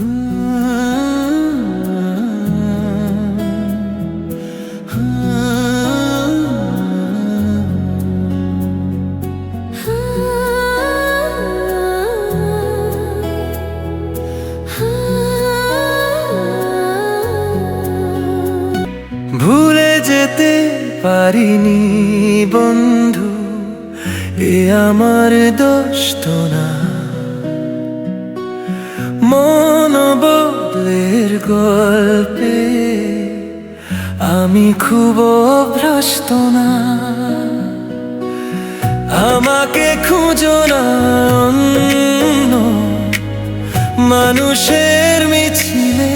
ভুলে যেতে পারিনি বন্ধু এ আমার দোষ তো না। মনোবলের গল্পে আমি খুব ভ্রষ্ট না। আমাকে খুঁজো না মানুষের মিছিলে।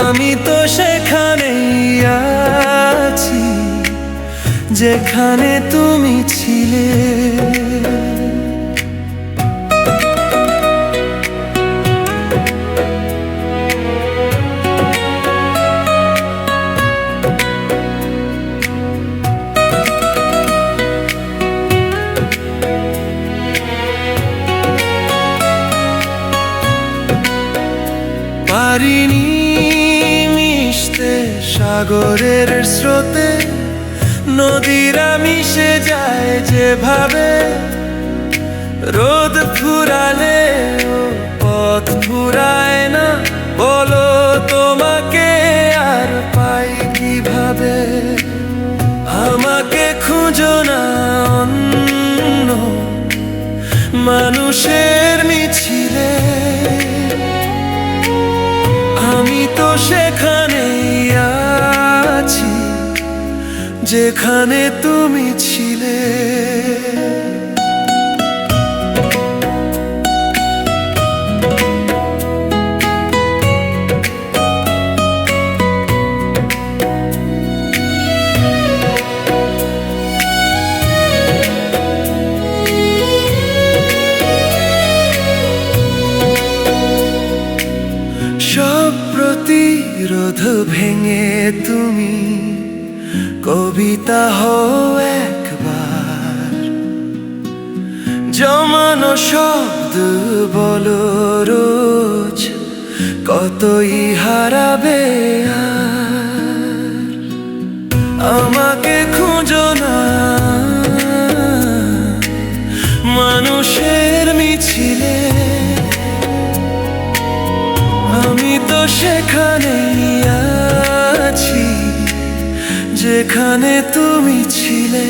আমি তো সেখানেই আছি, যেখানে তুমি ছিলে। পারিনি মিশতে সাগরের স্রোতে, নদীরা মিশে যায় যেভাবে। রোদ ফুরালে পথ ফুরায় না, বলো তোমাকে আর পাই কীভাবে? আমাকে খুঁজো না অন্য মানুষের আমি তো সেখানেই আছি যেখানে তুমি ছিলে। প্রতিরোধ ভেঙে তুমি কবিতা হও একবার। জমানো শব্দ বলো রোজ কতই হারাবে সেখানেই আছি যেখানে তুমি ছিলে।